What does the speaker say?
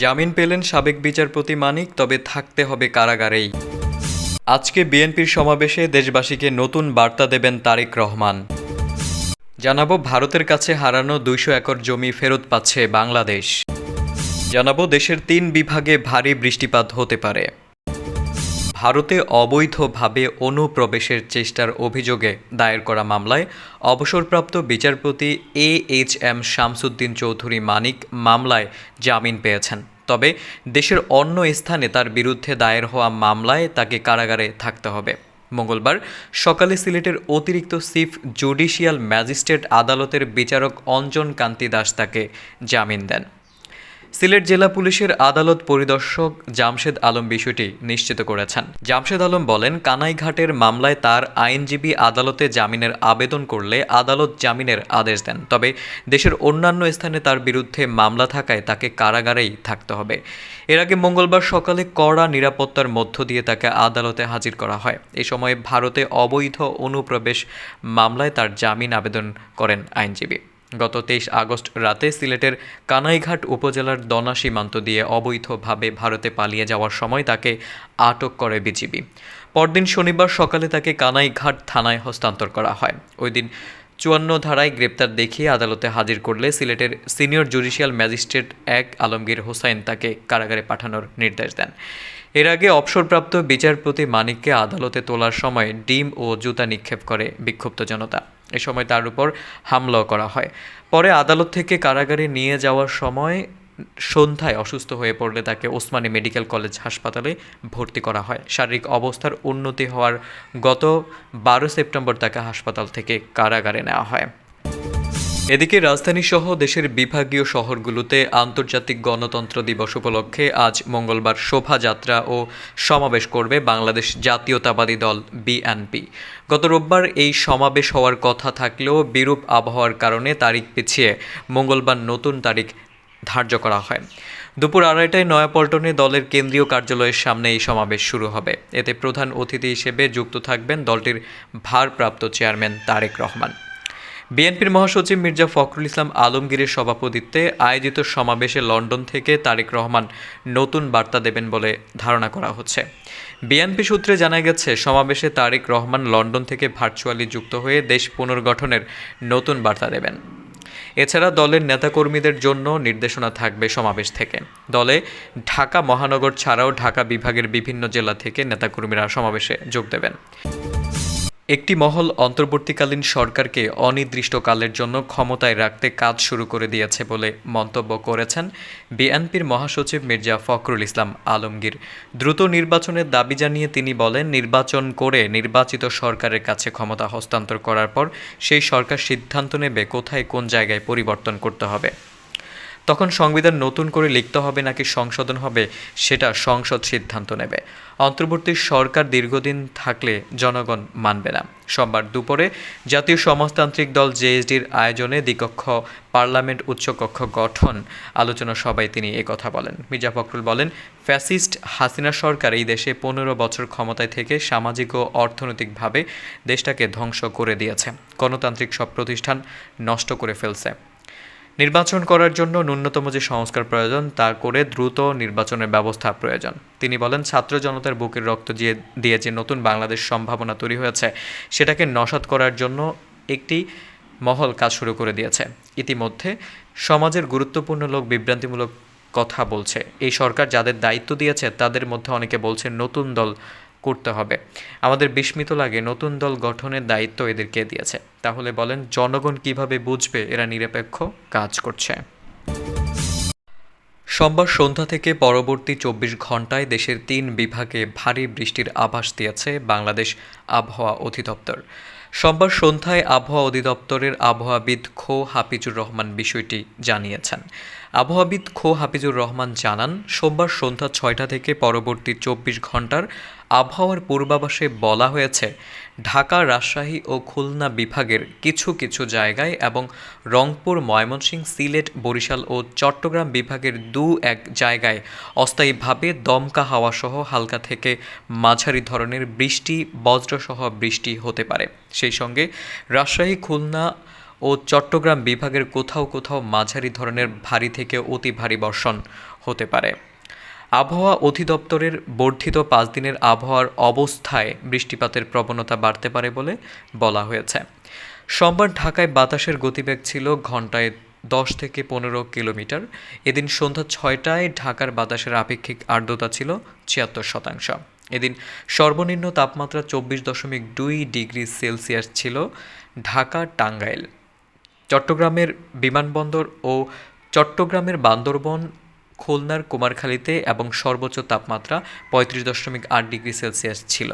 জামিন পেলেন সাবেক বিচারপতি মানিক, তবে থাকতে হবে কারাগারেই। আজকে বিএনপির সমাবেশে দেশবাসীকে নতুন বার্তা দেবেন তারেক রহমান। জানাব, ভারতের কাছে হারানো দুইশো একর জমি ফেরত পাচ্ছে বাংলাদেশ। জানাব, দেশের তিন বিভাগে ভারী বৃষ্টিপাত হতে পারে। ভারতে অবৈধভাবে অনুপ্রবেশের চেষ্টার অভিযোগে দায়ের করা মামলায় অবসরপ্রাপ্ত বিচারপতি A H M Shamsuddin Chowdhury Manik মামলায় জামিন পেয়েছেন। তবে দেশের অন্য স্থানে তার বিরুদ্ধে দায়ের হওয়া মামলায় তাকে কারাগারে থাকতে হবে। মঙ্গলবার সকালে সিলেটের অতিরিক্ত চিফ জুডিশিয়াল ম্যাজিস্ট্রেট আদালতের বিচারক অঞ্জন কান্তি দাস তাকে জামিন দেন। সিলেট জেলা পুলিশের আদালত পরিদর্শক জামশেদ আলম বিষয়টি নিশ্চিত করেছেন। জামশেদ আলম বলেন, কানাইঘাটের মামলায় তার আইনজীবী আদালতে জামিনের আবেদন করলে আদালত জামিনের আদেশ দেন। তবে দেশের অন্যান্য স্থানে তার বিরুদ্ধে মামলা থাকায় তাকে কারাগারেই থাকতে হবে। এর আগে মঙ্গলবার সকালে কড়া নিরাপত্তার মধ্য দিয়ে তাকে আদালতে হাজির করা হয়। এ সময় ভারতে অবৈধ অনুপ্রবেশ মামলায় তার জামিন আবেদন করেন আইনজীবী। গত তেইশ আগস্ট রাতে সিলেটের কানাইঘাট উপজেলার দনা সীমান্ত দিয়ে অবৈধভাবে ভারতে পালিয়ে যাওয়ার সময় তাকে আটক করে বিজিবি। পরদিন শনিবার সকালে তাকে কানাইঘাট থানায় হস্তান্তর করা হয়। ওই দিন চুয়ান্ন ধারায় গ্রেপ্তার দেখিয়ে আদালতে হাজির করলে সিলেটের সিনিয়র জুডিশিয়াল ম্যাজিস্ট্রেট এক আলমগীর হোসাইন তাকে কারাগারে পাঠানোর নির্দেশ দেন। এর আগে অবসরপ্রাপ্ত বিচারপতি মানিককে আদালতে তোলার সময় ডিম ও জুতা নিক্ষেপ করে বিক্ষুব্ধ জনতা। এ সময় তার উপর হামলাও করা হয়। পরে আদালত থেকে কারাগারে নিয়ে যাওয়ার সময় সন্ধ্যায় অসুস্থ হয়ে পড়লে তাকে ওসমানী মেডিকেল কলেজ হাসপাতালে ভর্তি করা হয়। শারীরিক অবস্থার উন্নতি হওয়ার গত বারো সেপ্টেম্বর তাকে হাসপাতাল থেকে কারাগারে নেওয়া হয়। এদিকে রাজধানী সহ দেশের বিভাগীয় শহরগুলোতে আন্তর্জাতিক গণতন্ত্র দিবস উপলক্ষে আজ মঙ্গলবার শোভাযাত্রা ও সমাবেশ করবে বাংলাদেশ জাতীয়তাবাদী দল, বিএনপি। গত রোববার এই সমাবেশ হওয়ার কথা থাকলেও বিরূপ আবহাওয়ার কারণে তারিখ পিছিয়ে মঙ্গলবার নতুন তারিখ ধার্য করা হয়। দুপুর আড়াইটায় নয়াপল্টনে দলের কেন্দ্রীয় কার্যালয়ের সামনে এই সমাবেশ শুরু হবে। এতে প্রধান অতিথি হিসেবে যুক্ত থাকবেন দলটির ভারপ্রাপ্ত চেয়ারম্যান তারেক রহমান। বিএনপির মহাসচিব মির্জা ফখরুল ইসলাম আলমগীরের সভাপতিত্বে আয়োজিত সমাবেশে লন্ডন থেকে তারেক রহমান নতুন বার্তা দেবেন বলে ধারণা করা হচ্ছে। বিএনপি সূত্রে জানা গেছে, সমাবেশে তারেক রহমান লন্ডন থেকে ভার্চুয়ালি যুক্ত হয়ে দেশ পুনর্গঠনের নতুন বার্তা দেবেন। এছাড়া দলের নেতাকর্মীদের জন্য নির্দেশনা থাকবে সমাবেশ থেকে। দলে ঢাকা মহানগর ছাড়াও ঢাকা বিভাগের বিভিন্ন জেলা থেকে নেতাকর্মীরা সমাবেশে যোগ দেবেন। একটি মহল অন্তর্বর্তীকালীন সরকারকে অনির্দিষ্টকালের জন্য ক্ষমতায় রাখতে কাজ শুরু করে দিয়েছে বলে মন্তব্য করেছেন বিএনপির মহাসচিব মির্জা ফখরুল ইসলাম আলমগীর। দ্রুত নির্বাচনের দাবি জানিয়ে তিনি বলেন, নির্বাচন করে নির্বাচিত সরকারের কাছে ক্ষমতা হস্তান্তর করার পর সেই সরকার সিদ্ধান্ত নেবে কোথায় কোন জায়গায় পরিবর্তন করতে হবে। তখন সংবিধান নতুন করে লিখতে হবে নাকি সংশোধন হবে, সেটা সংসদ সিদ্ধান্ত নেবে। অন্তর্বর্তী সরকার দীর্ঘদিন থাকলে জনগণ মানবে না। সোমবার দুপুরে জাতীয় সমাজতান্ত্রিক দল জেএসডির আয়োজনে দ্বিকক্ষ পার্লামেন্ট উচ্চকক্ষ গঠন আলোচনা সভায় তিনি কথা বলেন। মির্জা ফখরুল বলেন, ফ্যাসিস্ট হাসিনা সরকার এই দেশে পনেরো বছর ক্ষমতায় থেকে সামাজিক ও অর্থনৈতিকভাবে দেশটাকে ধ্বংস করে দিয়েছে। গণতান্ত্রিক সব প্রতিষ্ঠান নষ্ট করে ফেলছে। নির্বাচন করার জন্য ন্যূনতম যে সংস্কার প্রয়োজন, তা করে দ্রুত নির্বাচনের ব্যবস্থা প্রয়োজন। তিনি বলেন, ছাত্র জনতার বুকের রক্ত দিয়ে দিয়ে যে নতুন বাংলাদেশ সম্ভাবনা তৈরি হয়েছে, সেটাকে নসাত করার জন্য একটি মহল কাজ শুরু করে দিয়েছে। ইতিমধ্যে সমাজের গুরুত্বপূর্ণ লোক বিভ্রান্তিমূলক কথা বলছে। এই সরকার যাদের দায়িত্ব দিয়েছে, তাদের মধ্যে অনেকে বলছে নতুন দল করতে হবে। আমাদের বিস্মিত লাগে নতুন দল গঠনের দায়িত্ব এদেরকে দিয়েছে। তাহলে বলেন, জনগণ কীভাবে বুঝবে এরা নিরপেক্ষ কাজ করছে? সোমবার সন্ধ্যা থেকে পরবর্তী চব্বিশ ঘন্টায় দেশের তিন বিভাগে ভারী বৃষ্টির আভাস দিয়েছে বাংলাদেশ আবহাওয়া অধিদপ্তর। সোমবার সন্ধ্যায় আবহাওয়া অধিদপ্তরের আবহাওয়াবিদ খো হাফিজুর রহমান বিষয়টি জানিয়েছেন। আবহাওয়াবিদ খো হাফিজুর রহমান জানান, সোমবার সন্ধ্যা ছয়টা থেকে পরবর্তী চব্বিশ ঘণ্টার আবহাওয়ার পূর্বাভাসে বলা হয়েছে, ঢাকা, রাজশাহী ও খুলনা বিভাগের কিছু কিছু জায়গায় এবং রংপুর, ময়মনসিংহ, সিলেট, বরিশাল ও চট্টগ্রাম বিভাগের দু এক জায়গায় অস্থায়ীভাবে দমকা হাওয়া সহ হালকা থেকে মাঝারি ধরনের বৃষ্টি, বজ্রসহ বৃষ্টি হতে পারে। সেই সঙ্গে রাজশাহী, খুলনা ও চট্টগ্রাম বিভাগের কোথাও কোথাও মাঝারি ধরনের ভারী থেকে অতি ভারী বর্ষণ হতে পারে। আবহাওয়া অধিদপ্তরের বর্ধিত পাঁচ দিনের আবহাওয়ার অবস্থায় বৃষ্টিপাতের প্রবণতা বাড়তে পারে বলে বলা হয়েছে। সোমবার ঢাকায় বাতাসের গতিবেগ ছিল ঘন্টায় দশ থেকে পনেরো কিলোমিটার। এদিন সন্ধ্যা ছয়টায় ঢাকার বাতাসের আপেক্ষিক আর্দ্রতা ছিল ছিয়াত্তর শতাংশ। এদিন সর্বনিম্ন তাপমাত্রা চব্বিশ দশমিক দুই ডিগ্রি সেলসিয়াস ছিল ঢাকা টাঙ্গাইল চট্টগ্রামের বিমানবন্দর ও চট্টগ্রামের বান্দরবন, খুলনার কুমারখালীতে এবং সর্বোচ্চ তাপমাত্রা পঁয়ত্রিশ দশমিক আট ডিগ্রি সেলসিয়াস ছিল।